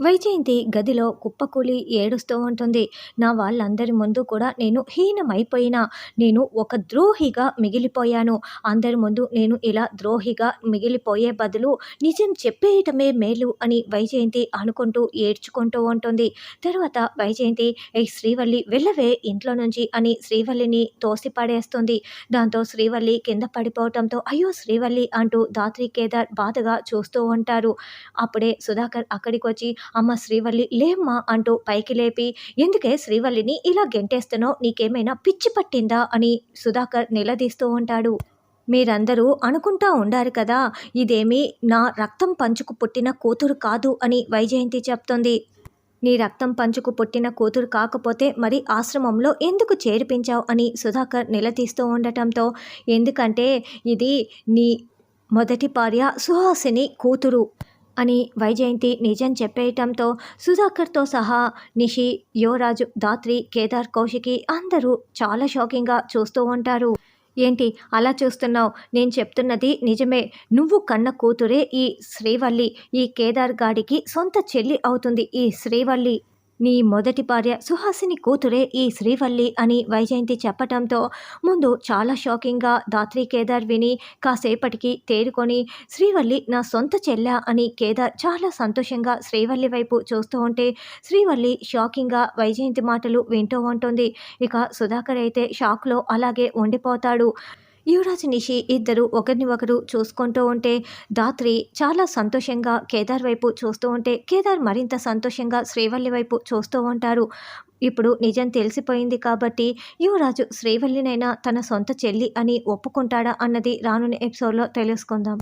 వైజయంతి గదిలో కుప్పకూలి ఏడుస్తూ ఉంటుంది. నా వాళ్ళందరి ముందు కూడా నేను హీనమైపోయినా నేను ఒక ద్రోహిగా మిగిలిపోయాను. అందరి ముందు నేను ఇలా ద్రోహిగా మిగిలిపోయే బదులు నిజం చెప్పేయటమే మేలు అని వైజయంతి అనుకుంటూ ఏడ్చుకుంటూ ఉంటుంది. తర్వాత వైజయంతి ఏ శ్రీవల్లి వెళ్ళవే ఇంట్లో నుంచి అని శ్రీవల్లిని తోసిపడేస్తుంది దాంతో శ్రీవల్లి కింద పడిపోవటంతో అయ్యో శ్రీవల్లి అంటూ దాత్రి కేదార్ బాధగా చూస్తూ ఉంటారు. అప్పుడే సుధాకర్ అక్కడికి వచ్చి అమ్మ శ్రీవల్లి లేమ్మా అంటూ పైకి లేపి ఎందుకే శ్రీవల్లిని ఇలా గెంటేస్తున్నావు? నీకేమైనా పిచ్చి పట్టిందా? అని సుధాకర్ నిలదీస్తూ ఉంటాడు. మీరందరూ అనుకుంటా ఉండారు కదా ఇదేమీ నా రక్తం పంచుకు పుట్టిన కూతురు కాదు అని వైజయంతి చెప్తుంది. నీ రక్తం పంచుకు పుట్టిన కూతురు కాకపోతే మరి ఆశ్రమంలో ఎందుకు చేర్పించావు? అని సుధాకర్ నిలదీస్తూ ఉండటంతో ఎందుకంటే ఇది నీ మొదటి భార్య సుహాసిని కూతురు. అని వైజయంతి నిజం చెప్పేయటంతో సుధాకర్తో సహా నిషి యువరాజు దాత్రి కేదార్ కౌశికి అందరూ చాలా షాకింగ్గా చూస్తూ ఉంటారు. ఏంటి అలా చూస్తున్నావు? నేను చెప్తున్నది నిజమే. నువ్వు కన్న కూతురే ఈ శ్రీవల్లి. ఈ కేదార్ గాడికి సొంత చెల్లి అవుతుంది ఈ శ్రీవల్లి. నీ మొదటి భార్య సుహాసిని కూతురే ఈ శ్రీవల్లి అని వైజయంతి చెప్పటంతో ముందు చాలా షాకింగ్గా దాత్రి కేదార్ విని కాసేపటికి తేరుకొని శ్రీవల్లి నా సొంత చెల్ల అని కేదార్ చాలా సంతోషంగా శ్రీవల్లి వైపు చూస్తూ ఉంటే శ్రీవల్లి షాకింగ్గా వైజయంతి మాటలు వింటూ ఉంటుంది. ఇక సుధాకర్ అయితే షాక్లో అలాగే ఉండిపోతాడు. యువరాజు నిషి ఇద్దరు ఒకరిని ఒకరు చూసుకుంటూ ఉంటే దాత్రి చాలా సంతోషంగా కేదార్ వైపు చూస్తూ ఉంటే కేదార్ మరింత సంతోషంగా శ్రీవల్లి వైపు చూస్తూ ఉంటారు. ఇప్పుడు నిజం తెలిసిపోయింది కాబట్టి యువరాజు శ్రీవల్లినైనా తన సొంత చెల్లి అని ఒప్పుకుంటాడా అన్నది రానున్న ఎపిసోడ్లో తెలుసుకుందాం.